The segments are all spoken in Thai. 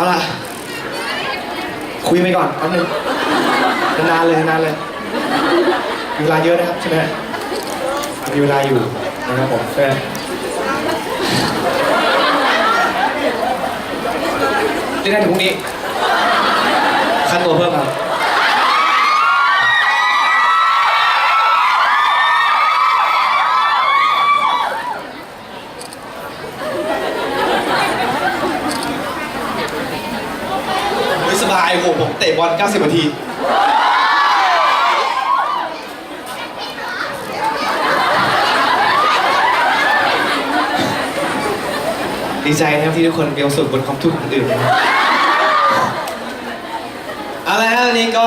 เอาล่ะ คุยไปก่อนแป๊บนึงนานๆเลยนานๆเลยมีเวลาเยอะนะครับใช่ไหมมีเวลาอยู่นะครับผมแฟนเล่ได้ถึงพรุ่งนี้ค่าตัวเพิ่มครับ ไม่สบายโหผมเตะบอล 90 นาที ดีใจนะครับที่ทุกคนมีความสุขบนความทุกข์ของคนอื่นนะครับเอาละฮะวันนี้ก็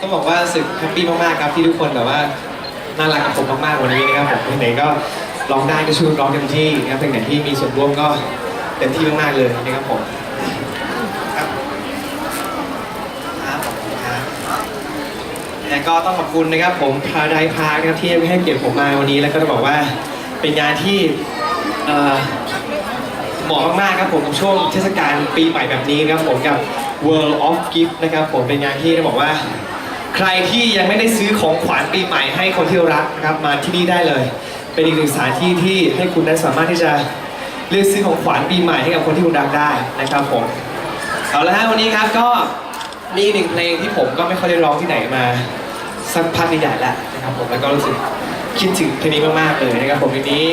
ต้องบอกว่ารู้สึกแฮปปี้มากๆครับที่ทุกคนแบบว่าน่ารักกับผมมากๆวันนี้นะครับผมเพลงไหนก็ร้องได้ก็ช่วยร้องเต็มที่นะครับเพลงไหนที่มีส่วนร่วมก็เต็มที่มากๆเลยนะครับผม ครับครับขอบคุณครับ แล้วก็ต้องขอบคุณนะครับ ผมพาไดพาร์คครับที่ให้เกียรติผมมาวันนี้แล้วก็ต้องบอกว่าเป็นงานที่เอ่อเหมาะมากๆครับผมกับช่วงเทศกาลปีใหม่แบบนี้นะครับผมกับ World of Gift นะครับผมเป็นงานที่ต้องบอกว่า ใครที่ยังไม่ได้ซื้อของขวัญปีใหม่ให้คนที่รักนะครับมาที่นี่ได้เลย เป็นอีกหนึ่งสถานที่ที่ให้คุณนั้นสามารถที่จะเลือกซื้อของขวัญปีใหม่ให้กับคนที่คุณรักได้นะครับผมเอาละฮะวันนี้ครับก็มีอีกหนึ่งเพลงที่ผมก็ไม่ค่อยได้ร้องที่ไหนมา สักพักใหญ่ๆแล้วนะครับผมแล้วก็รู้สึกคิดถึงเพลงนี้มากๆเลยนะครับผมเพลงนี้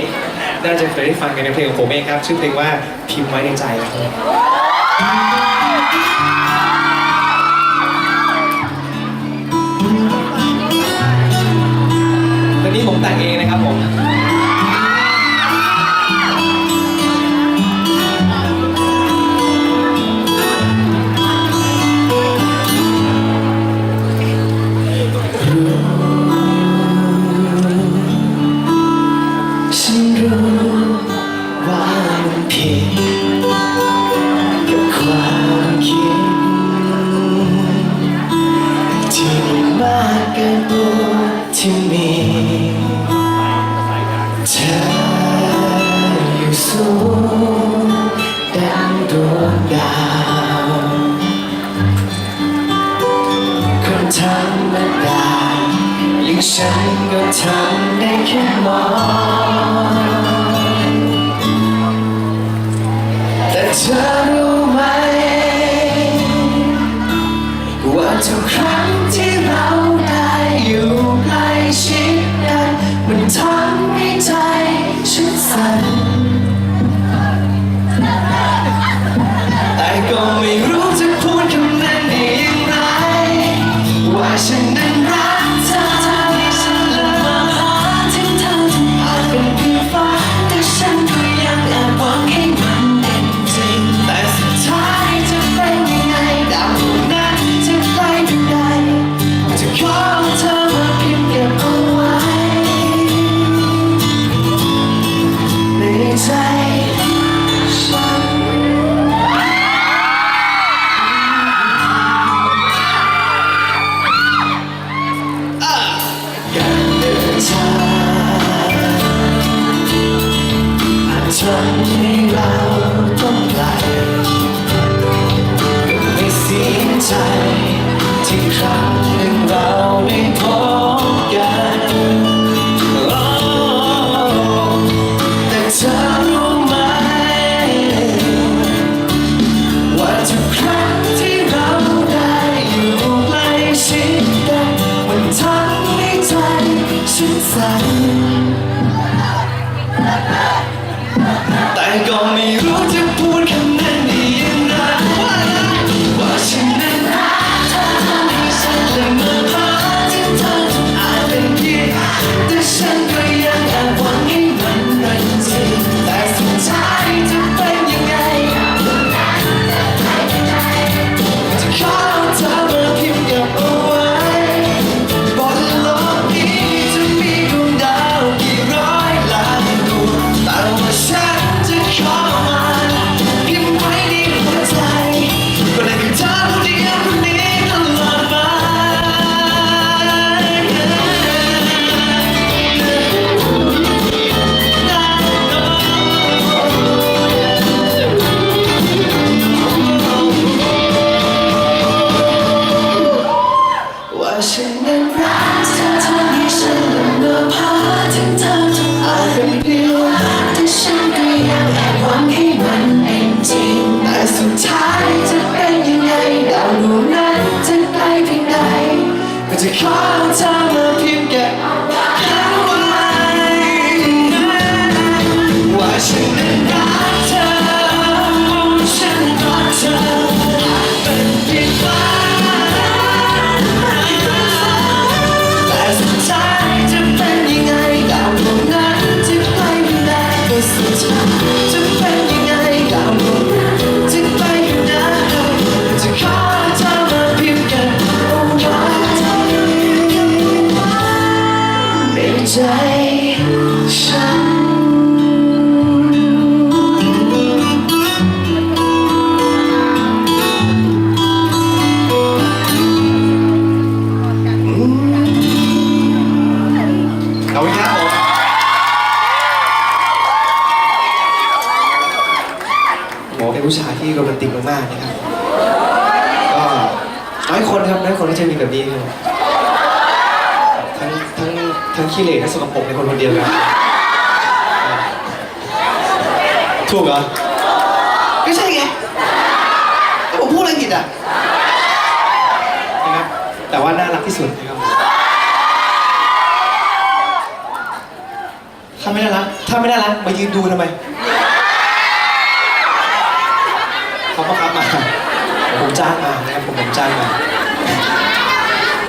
น่าจะเคยได้ฟังกันในเพลงของผมเองครับ ชื่อเพลงว่าพิมพ์ไว้ในใจครับวันนี้ผมแต่งเองนะครับผม ที่มีเธออยู่สูงดังดวงดาวคนธรรมดาอย่างฉันก็ทำได้แค่มองแต่เธอรู้ไหมว่าทุกครั้งที่ 在 จะขอเเป็นผู้ชายที่โรแมนติกมากๆนะครับก็น้อยคนครับน้อยคนที่จะมีแบบนี้ครับทั้งทั้งทั้งขี้เหร่ทั้งสกปรกในคนคนเดียวกันถูกเหรอก็ใช่ไงก็ผมพูดอะไรผิดอะนะครับแต่ว่าน่ารักที่สุดนะครับถ้าไม่น่ารักถ้าไม่น่ารักมายืนดูทำไมเขาบังคับมาผม จ้างมานะครับผมผมจ้างมา